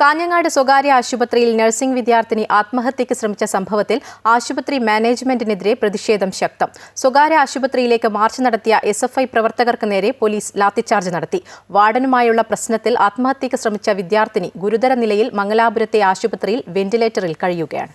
കാഞ്ഞങ്ങാട് സ്വകാര്യ ആശുപത്രിയിൽ നഴ്സിംഗ് വിദ്യാർത്ഥിനി ആത്മഹത്യയ്ക്ക് ശ്രമിച്ച സംഭവത്തിൽ ആശുപത്രി മാനേജ്മെന്റിനെതിരെ പ്രതിഷേധം ശക്തം. സ്വകാര്യ ആശുപത്രിയിലേക്ക് മാർച്ച് നടത്തിയ എസ് എഫ് ഐ പ്രവർത്തകർക്ക് നേരെ പോലീസ് ലാത്തിച്ചാർജ് നടത്തി. വാർഡനുമായുള്ള പ്രശ്നത്തിൽ ആത്മഹത്യയ്ക്ക് ശ്രമിച്ച വിദ്യാർത്ഥിനി ഗുരുതര നിലയിൽ മംഗലാപുരത്തെ ആശുപത്രിയിൽ വെന്റിലേറ്ററിൽ കഴിയുകയാണ്.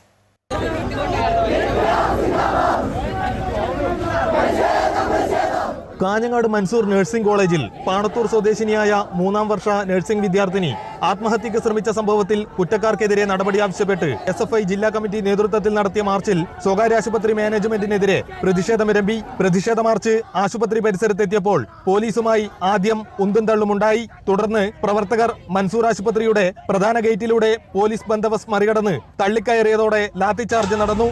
കാഞ്ഞങ്ങാട് മൻസൂർ നഴ്സിംഗ് കോളേജിൽ പാണത്തൂർ സ്വദേശിനിയായ മൂന്നാം വർഷ നഴ്സിംഗ് വിദ്യാർത്ഥിനി ആത്മഹത്യക്ക് ശ്രമിച്ച സംഭവത്തിൽ കുറ്റക്കാർക്കെതിരെ നടപടി ആവശ്യപ്പെട്ട് എസ് എഫ് ഐ ജില്ലാ കമ്മിറ്റി നേതൃത്വത്തിൽ നടത്തിയ മാർച്ചിൽ സ്വകാര്യ ആശുപത്രി മാനേജ്മെന്റിനെതിരെ പ്രതിഷേധമിരമ്പി പ്രതിഷേധ മാർച്ച് ആശുപത്രി പരിസരത്തെത്തിയപ്പോൾ പോലീസുമായി ആദ്യം ഉന്തും തള്ളുമുണ്ടായി തുടർന്ന് പ്രവർത്തകർ മൻസൂർ ആശുപത്രിയുടെ പ്രധാന ഗേറ്റിലൂടെ പോലീസ് ബന്ധവസ് മറികടന്ന് തള്ളിക്കയറിയതോടെ ലാത്തിച്ചാർജ് നടന്നു.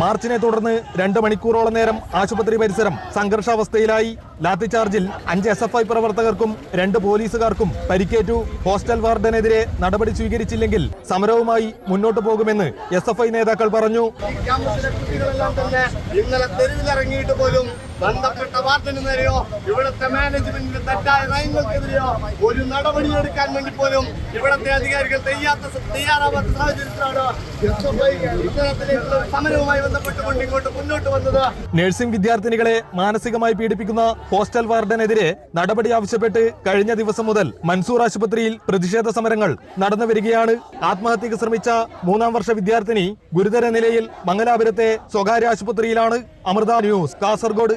മാർച്ചിനെ തുടർന്ന് രണ്ട് മണിക്കൂറോളം നേരം ആശുപത്രി പരിസരം സംഘർഷാവസ്ഥയിലായി. ലാത്തിചാർജിൽ അഞ്ച് എസ് എഫ് ഐ പ്രവർത്തകർക്കും രണ്ട് പോലീസുകാർക്കും പരിക്കേറ്റു. ഹോസ്റ്റൽ വാർഡനെതിരെ നടപടി സ്വീകരിച്ചില്ലെങ്കിൽ സമരവുമായി മുന്നോട്ടു പോകുമെന്ന് എസ് എഫ് ഐ നേതാക്കൾ പറഞ്ഞു. ഇന്നലെ തെരുവിലിറങ്ങിയിട്ട് പോലും ബന്ധപ്പെട്ട വാർഡിന് നേരെയോ ഇവിടുത്തെ മാനേജ്മെന്റിന്റെ തെറ്റായ നയങ്ങൾക്കെതിരെയോ ഒരു നടപടിയെടുക്കാൻ വേണ്ടി പോലും ഇവിടുത്തെ അധികാരികൾ തയ്യാത്ത തയ്യാറാവാത്ത സാഹചര്യത്തിലാണ് സമരവുമായി ബന്ധപ്പെട്ടുകൊണ്ട് ഇങ്ങോട്ട് മുന്നോട്ട് വന്നത്. നഴ്സിംഗ് വിദ്യാർത്ഥിനികളെ മാനസികമായി പീഡിപ്പിക്കുന്ന ഹോസ്റ്റൽ വാർഡനെതിരെ നടപടി ആവശ്യപ്പെട്ട് കഴിഞ്ഞ ദിവസം മുതൽ മൻസൂർ ആശുപത്രിയിൽ പ്രതിഷേധ സമരങ്ങൾ നടന്നു വരികയാണ്. ആത്മഹത്യക്ക് ശ്രമിച്ച മൂന്നാം വർഷ വിദ്യാർത്ഥിനി ഗുരുതര നിലയിൽ മംഗലാപുരത്തെ സ്വകാര്യ ആശുപത്രിയിലാണ്. അമൃത ന്യൂസ് കാസർഗോഡ്.